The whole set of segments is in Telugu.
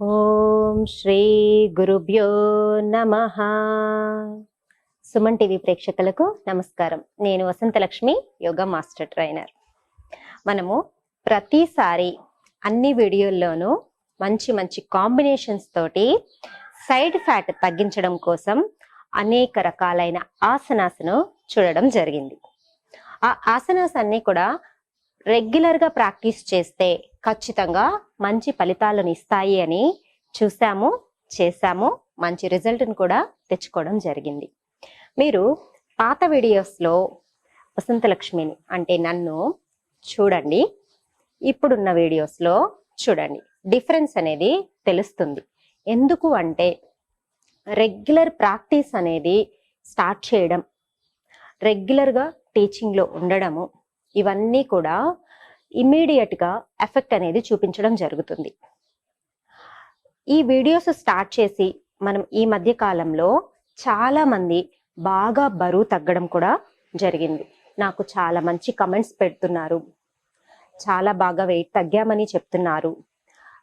ఓం శ్రీ గురుభ్యో నమ. సుమన్ టీవీ ప్రేక్షకులకు నమస్కారం. నేను వసంతలక్ష్మి యోగా మాస్టర్ ట్రైనర్. మనము ప్రతిసారి అన్ని వీడియోల్లోనూ మంచి మంచి కాంబినేషన్స్ తోటి సైడ్ ఫ్యాట్ తగ్గించడం కోసం అనేక రకాలైన ఆసనాసను చూడడం జరిగింది. ఆ ఆసనాస్ కూడా రెగ్యులర్గా ప్రాక్టీస్ చేస్తే ఖచ్చితంగా మంచి ఫలితాలను ఇస్తాయి అని చూసాము చేశాము మంచి రిజల్ట్ని కూడా తెచ్చుకోవడం జరిగింది. మీరు పాత వీడియోస్లో వసంతలక్ష్మిని అంటే నన్ను చూడండి. ఇప్పుడున్న వీడియోస్లో చూడండి. డిఫరెన్స్ అనేది తెలుస్తుంది. ఎందుకు అంటే రెగ్యులర్ ప్రాక్టీస్ అనేది స్టార్ట్ చేయడం రెగ్యులర్గా టీచింగ్లో ఉండడము ఇవన్నీ కూడా ఇమ్మీడియట్గా ఎఫెక్ట్ అనేది చూపించడం జరుగుతుంది. ఈ వీడియోస్ స్టార్ట్ చేసి మనం ఈ మధ్య కాలంలో చాలామంది బాగా బరువు తగ్గడం కూడా జరిగింది. నాకు చాలా మంచి కమెంట్స్ పెడుతున్నారు. చాలా బాగా వెయిట్ తగ్గామని చెప్తున్నారు.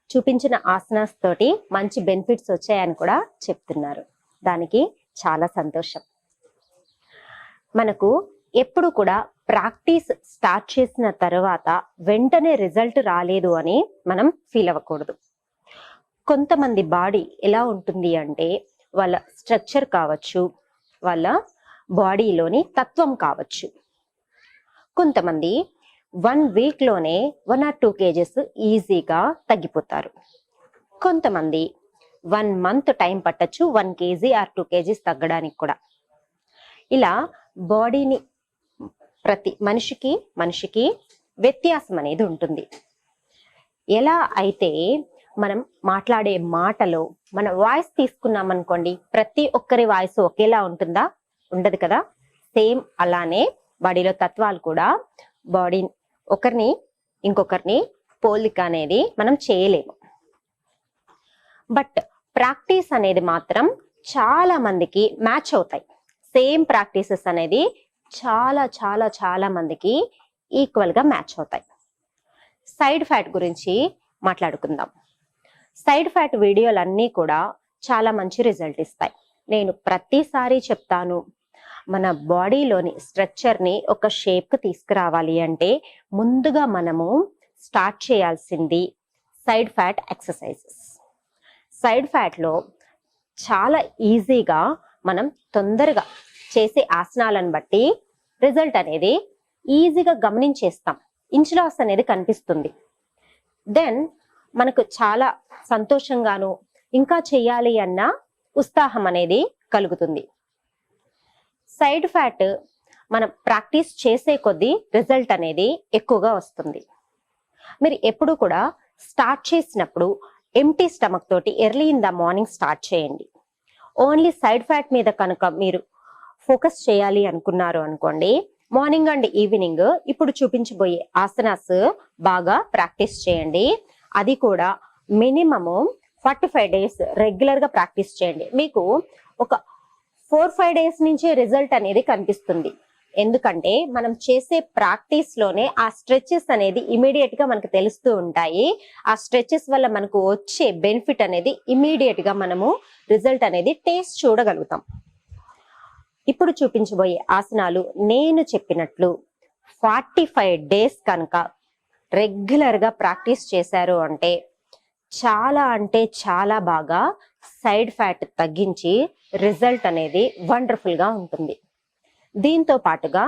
చూపించిన ఆసనాస్ తోటి మంచి బెనిఫిట్స్ వచ్చాయని కూడా చెప్తున్నారు. దానికి చాలా సంతోషం. మనకు ఎప్పుడు కూడా ప్రాక్టీస్ స్టార్ట్ చేసిన తర్వాత వెంటనే రిజల్ట్ రాలేదు అని మనం ఫీల్ అవ్వకూడదు. కొంతమంది బాడీ ఎలా ఉంటుంది అంటే వాళ్ళ స్ట్రక్చర్ కావచ్చు వాళ్ళ బాడీలోని తత్వం కావచ్చు. కొంతమంది వన్ వీక్లోనే వన్ ఆర్ టూ కేజెస్ ఈజీగా తగ్గిపోతారు. కొంతమంది వన్ మంత్ టైం పట్టచ్చు one kg or two kgs తగ్గడానికి కూడా. ఇలా బాడీని ప్రతి మనిషికి మనిషికి వ్యత్యాసం అనేది ఉంటుంది. ఎలా అయితే మనం మాట్లాడే మాటలో మన వాయిస్ తీసుకున్నాం అనుకోండి ప్రతి ఒక్కరి వాయిస్ ఒకేలా ఉంటుందా? ఉండదు కదా? సేమ్ అలానే బాడీలో తత్వాలు కూడా బాడీ ఒకరిని ఇంకొకరిని పోలిక అనేది మనం చేయలేము. బట్ ప్రాక్టీస్ అనేది మాత్రం చాలా మందికి మ్యాచ్ అవుతాయి. సేమ్ ప్రాక్టీసెస్ అనేది చాలా చాలా చాలా మందికి ఈక్వల్గా మ్యాచ్ అవుతాయి. సైడ్ ఫ్యాట్ గురించి మాట్లాడుకుందాం. సైడ్ ఫ్యాట్ వీడియోలన్నీ కూడా చాలా మంచి రిజల్ట్ ఇస్తాయి. నేను ప్రతిసారి చెప్తాను మన బాడీలోని స్ట్రక్చర్ని ఒక షేప్కి తీసుకురావాలి అంటే ముందుగా మనము స్టార్ట్ చేయాల్సింది సైడ్ ఫ్యాట్ ఎక్సర్సైజెస్ సైడ్ ఫ్యాట్లో చాలా ఈజీగా మనం తొందరగా చేసే ఆసనాలను బట్టి రిజల్ట్ అనేది ఈజీగా గమనించేస్తాం. ఇంచ్ లాస్ అనేది కనిపిస్తుంది. దెన్ మనకు చాలా సంతోషంగాను ఇంకా చేయాలి అన్న ఉత్సాహం అనేది కలుగుతుంది. సైడ్ ఫ్యాట్ మనం ప్రాక్టీస్ చేసే కొద్దీ రిజల్ట్ అనేది ఎక్కువగా వస్తుంది. మీరు ఎప్పుడు కూడా స్టార్ట్ చేసినప్పుడు ఎంటీ స్టమక్ తోటి early in the morning start చేయండి. ఓన్లీ సైడ్ ఫ్యాట్ మీద కనుక మీరు ఫోకస్ చేయాలి అనుకున్నారు అనుకోండి. మార్నింగ్ అండ్ ఈవినింగ్ ఇప్పుడు చూపించబోయే ఆసనాస్ బాగా ప్రాక్టీస్ చేయండి. అది కూడా మినిమము ఫార్టీ ఫైవ్ డేస్ రెగ్యులర్గా ప్రాక్టీస్ చేయండి. మీకు ఒక ఫోర్ ఫైవ్ డేస్ నుంచి రిజల్ట్ అనేది కనిపిస్తుంది. ఎందుకంటే మనం చేసే ప్రాక్టీస్లోనే ఆ స్ట్రెచెస్ అనేది ఇమీడియట్గా మనకు తెలుస్తూ ఉంటాయి. ఆ స్ట్రెచెస్ వల్ల మనకు వచ్చే బెనిఫిట్ అనేది ఇమీడియట్గా మనము రిజల్ట్ అనేది టేస్ట్ చూడగలుగుతాం. ఇప్పుడు చూపించబోయే ఆసనాలు నేను చెప్పినట్లు ఫార్టీ ఫైవ్ డేస్ కనుక రెగ్యులర్గా ప్రాక్టీస్ చేశారు అంటే చాలా అంటే చాలా బాగా సైడ్ ఫ్యాట్ తగ్గించి రిజల్ట్ అనేది వండర్ఫుల్గా ఉంటుంది. దీంతో పాటుగా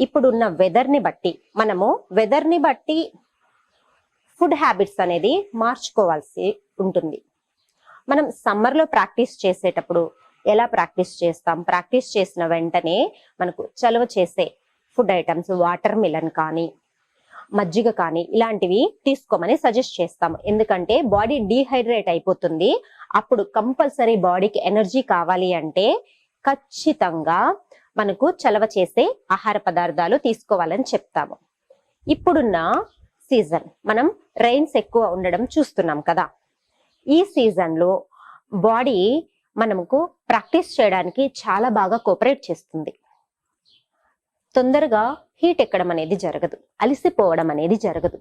ఇప్పుడున్న వెదర్ని బట్టి మనము వెదర్ని బట్టి ఫుడ్ హ్యాబిట్స్ అనేది మార్చుకోవాల్సి ఉంటుంది. మనం సమ్మర్లో ప్రాక్టీస్ చేసేటప్పుడు ఎలా ప్రాక్టీస్ చేస్తాం? ప్రాక్టీస్ చేసిన వెంటనే మనకు చలువ చేసే ఫుడ్ ఐటమ్స్ వాటర్ మిలన్ కానీ మజ్జిగ కానీ ఇలాంటివి తీసుకోమని సజెస్ట్ చేస్తాము ఎందుకంటే బాడీ డీహైడ్రేట్ అయిపోతుంది. అప్పుడు కంపల్సరీ బాడీకి ఎనర్జీ కావాలి అంటే ఖచ్చితంగా మనకు చలవ చేసే ఆహార పదార్థాలు తీసుకోవాలని చెప్తాము. ఇప్పుడున్న సీజన్ మనం రైన్స్ ఎక్కువ ఉండడం చూస్తున్నాం కదా. ఈ సీజన్లో బాడీ మనకు ప్రాక్టీస్ చేయడానికి చాలా బాగా కోఆపరేట్ చేస్తుంది. తొందరగా హీట్ ఎక్కడం అనేది జరగదు. అలసిపోవడం అనేది జరగదు.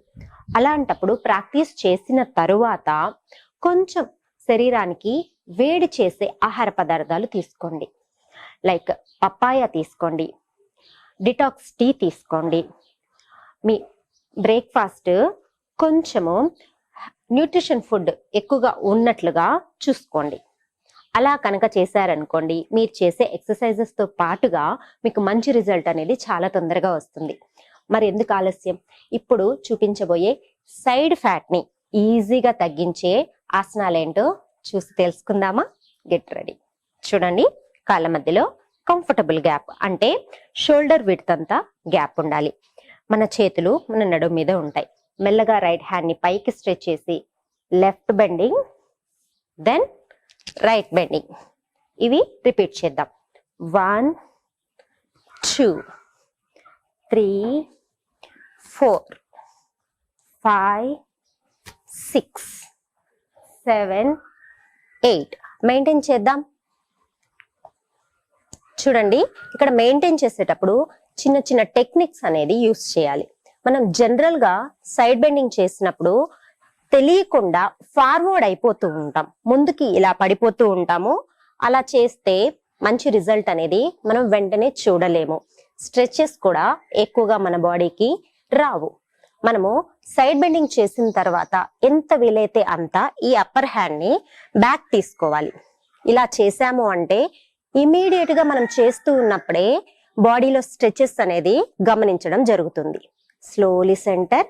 అలాంటప్పుడు ప్రాక్టీస్ చేసిన తరువాత కొంచెం శరీరానికి వేడి చేసే ఆహార పదార్థాలు తీసుకోండి. లైక్ పప్పాయ తీసుకోండి. డిటాక్స్ టీ తీసుకోండి. మీ బ్రేక్ఫాస్ట్ కొంచెము న్యూట్రిషన్ ఫుడ్ ఎక్కువగా ఉన్నట్లుగా చూసుకోండి. అలా కనుక చేశారనుకోండి మీరు చేసే ఎక్సర్సైజెస్తో పాటుగా మీకు మంచి రిజల్ట్ అనేది చాలా తొందరగా వస్తుంది. మరి ఎందుకు ఆలస్యం? ఇప్పుడు చూపించబోయే సైడ్ ఫ్యాట్ని ఈజీగా తగ్గించే ఆసనాలేంటో చూసి తెలుసుకుందామా? గెట్ రెడీ చూడండి కాళ్ళ మధ్యలో కంఫర్టబుల్ గ్యాప్ అంటే షోల్డర్ విడ్త్ అంతా గ్యాప్ ఉండాలి. మన చేతులు మన నడుము మీద ఉంటాయి. మెల్లగా రైట్ హ్యాండ్ని పైకి స్ట్రెచ్ చేసి left bending then right bending ఇవి రిపీట్ చేద్దాం. One two three four five six seven eight maintain చేద్దాం. చూడండి ఇక్కడ మెయింటైన్ చేసేటప్పుడు చిన్న చిన్న టెక్నిక్స్ అనేది యూస్ చేయాలి. మనం జనరల్గా సైడ్ బెండింగ్ చేసినప్పుడు తెలియకుండా ఫార్వర్డ్ అయిపోతూ ఉంటాం. ముందుకి ఇలా పడిపోతూ ఉంటాము. అలా చేస్తే మంచి రిజల్ట్ అనేది మనం వెంటనే చూడలేము. స్ట్రెచెస్ కూడా ఎక్కువగా మన బాడీకి రావు. మనము సైడ్ బెండింగ్ చేసిన తర్వాత ఎంత వీలైతే అంత ఈ అప్పర్ హ్యాండ్ని బ్యాక్ తీసుకోవాలి. ఇలా చేసాము అంటే ఇమీడియట్గా మనం చేస్తూ ఉన్నప్పుడే బాడీలో స్ట్రెచెస్ అనేది గమనించడం జరుగుతుంది. స్లోలీ సెంటర్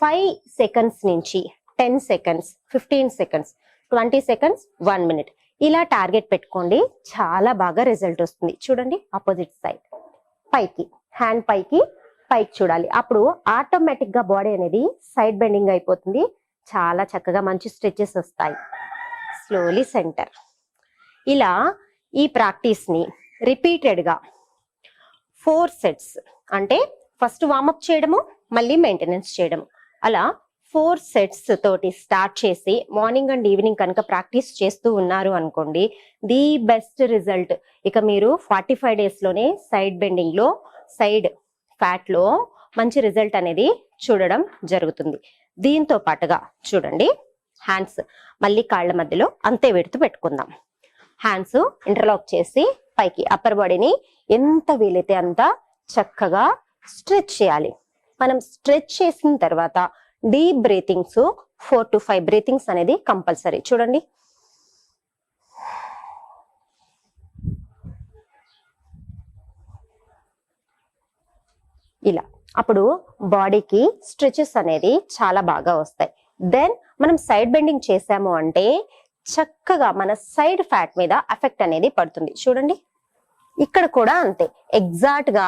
ఫైవ్ సెకండ్స్ నుంచి ten seconds fifteen seconds twenty seconds one minute. ఇలా టార్గెట్ పెట్టుకోండి. చాలా బాగా రిజల్ట్ వస్తుంది. చూడండి ఆపోజిట్ సైడ్. పైకి హ్యాండ్ పైకి పైకి చూడాలి. అప్పుడు ఆటోమేటిక్గా బాడీ అనేది సైడ్ బెండింగ్ అయిపోతుంది. చాలా చక్కగా మంచి స్ట్రెచెస్ వస్తాయి. Slowly centre. ఇలా ఈ ప్రాక్టీస్ని రిపీటెడ్గా ఫోర్ సెట్స్ అంటే ఫస్ట్ వార్మప్ చేయడము మళ్ళీ మెయింటెనెన్స్ చేయడము. అలా ఫోర్ సెట్స్ తోటి స్టార్ట్ చేసి మార్నింగ్ అండ్ ఈవినింగ్ కనుక ప్రాక్టీస్ చేస్తూ ఉన్నారు అనుకోండి ది బెస్ట్ రిజల్ట్. ఇక మీరు ఫార్టీ ఫైవ్ డేస్లోనే సైడ్ బెండింగ్లో సైడ్ ఫ్యాట్లో మంచి రిజల్ట్ అనేది చూడడం జరుగుతుంది. దీంతో పాటుగా చూడండి హ్యాండ్స్ మళ్ళీ కాళ్ళ మధ్యలో అంతే వెడుతూ పెట్టుకుందాం. హ్యాండ్స్ ఇంటర్లాక్ చేసి పైకి అప్పర్ బాడీని ఎంత వీలైతే అంత చక్కగా స్ట్రెచ్ చేయాలి. మనం స్ట్రెచ్ చేసిన తర్వాత deep breathings four to five breathings అనేది కంపల్సరీ. చూడండి. ఇలా. అప్పుడు బాడీకి స్ట్రెచెస్ అనేది చాలా బాగా వస్తాయి. దెన్ మనం సైడ్ బెండింగ్ చేసాము అంటే చక్కగా మన సైడ్ ఫ్యాట్ మీద ఎఫెక్ట్ అనేది పడుతుంది. చూడండి. ఇక్కడ కూడా అంతే. ఎగ్జాక్ట్గా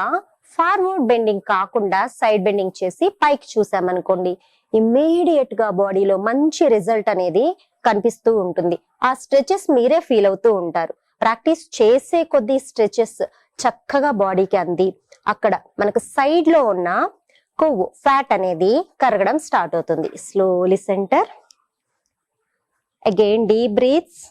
ఫార్వర్డ్ బెండింగ్ కాకుండా సైడ్ బెండింగ్ చేసి పైకి చూసామనుకోండి ఇమ్మీడియట్గా బాడీలో మంచి రిజల్ట్ అనేది కనిపిస్తూ ఉంటుంది. ఆ స్ట్రెచెస్ మీరే ఫీల్ అవుతూ ఉంటారు. ప్రాక్టీస్ చేసే కొద్ది స్ట్రెచెస్ చక్కగా బాడీకి అంది. అక్కడ మనకు సైడ్లో ఉన్న కొవ్వు ఫ్యాట్ అనేది కరగడం స్టార్ట్ అవుతుంది. Slowly centre again deep breaths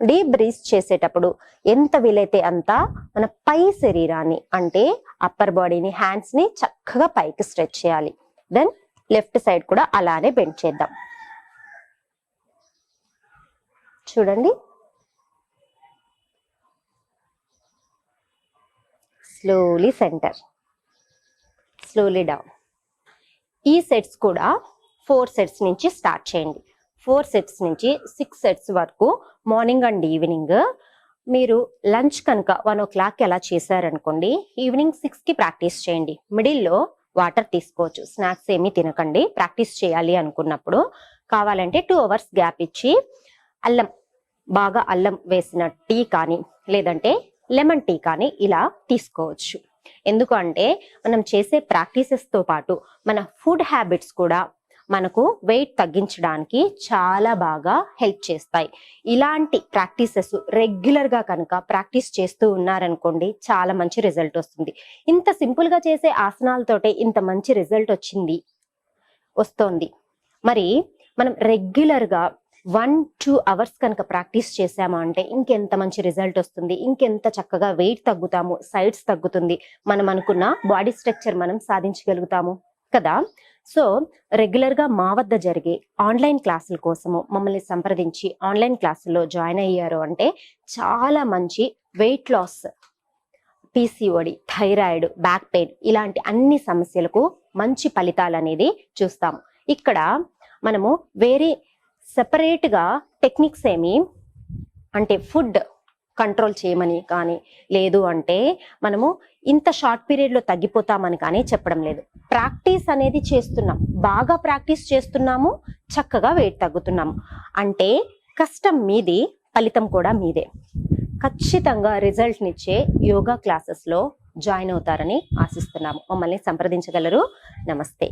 deep breath చేసేటప్పుడు ఎంత వీలైతే అంత మన పై శరీరాన్ని అంటే అప్పర్ బాడీని హ్యాండ్స్ని చక్కగా పైకి స్ట్రెచ్ చేయాలి. దెన్ లెఫ్ట్ సైడ్ కూడా అలానే బెండ్ చేద్దాం. చూడండి. స్లోలీ సెంటర్ స్లోలీ డౌన్ ఈ సెట్స్ కూడా ఫోర్ సెట్స్ నుంచి స్టార్ట్ చేయండి. ఫోర్ సెట్స్ నుంచి సిక్స్ సెట్స్ వరకు మార్నింగ్ అండ్ ఈవినింగ్. మీరు లంచ్ కనుక వన్ ఓ క్లాక్ ఎలా చేశారనుకోండి ఈవినింగ్ సిక్స్కి ప్రాక్టీస్ చేయండి. మిడిల్లో వాటర్ తీసుకోవచ్చు. స్నాక్స్ ఏమీ తినకండి. ప్రాక్టీస్ చేయాలి అనుకున్నప్పుడు కావాలంటే టూ అవర్స్ గ్యాప్ ఇచ్చి అల్లం బాగా అల్లం వేసిన టీ కానీ లేదంటే లెమన్ టీ కానీ ఇలా తీసుకోవచ్చు. ఎందుకంటే మనం చేసే ప్రాక్టీసెస్తో పాటు మన ఫుడ్ హ్యాబిట్స్ కూడా మనకు వెయిట్ తగ్గించడానికి చాలా బాగా హెల్ప్ చేస్తాయి. ఇలాంటి ప్రాక్టీసెస్ రెగ్యులర్గా కనుక ప్రాక్టీస్ చేస్తూ ఉన్నారనుకోండి చాలా మంచి రిజల్ట్ వస్తుంది. ఇంత సింపుల్గా చేసే ఆసనాలతోటే ఇంత మంచి రిజల్ట్ వచ్చింది వస్తోంది. మరి మనం రెగ్యులర్గా వన్ టూ అవర్స్ కనుక ప్రాక్టీస్ చేసామా అంటే ఇంకెంత మంచి రిజల్ట్ వస్తుంది ఇంకెంత చక్కగా వెయిట్ తగ్గుతాము సైడ్స్ తగ్గుతుంది మనం అనుకున్న బాడీ స్ట్రక్చర్ మనం సాధించగలుగుతాము కదా? సో రెగ్యులర్గా మా వద్ద జరిగే ఆన్లైన్ క్లాసుల కోసము మమ్మల్ని సంప్రదించి ఆన్లైన్ క్లాసుల్లో జాయిన్ అయ్యారు అంటే చాలా మంచి weight loss PCOD thyroid back pain ఇలాంటి అన్ని సమస్యలకు మంచి ఫలితాలు అనేది చూస్తాము. ఇక్కడ మనము వేరే సెపరేట్గా టెక్నిక్స్ ఏమి అంటే ఫుడ్ కంట్రోల్ చేయమని కానీ లేదు అంటే మనము ఇంత షార్ట్ పీరియడ్లో తగ్గిపోతామని కానీ చెప్పడం లేదు. ప్రాక్టీస్ అనేది చేస్తున్నాం. బాగా ప్రాక్టీస్ చేస్తున్నాము. చక్కగా వెయిట్ తగ్గుతున్నాము. అంటే కష్టం మీది ఫలితం కూడా మీదే. ఖచ్చితంగా రిజల్ట్నిచ్చే యోగా క్లాసెస్లో జాయిన్ అవుతారని ఆశిస్తున్నాము. మమ్మల్ని సంప్రదించగలరు. నమస్తే.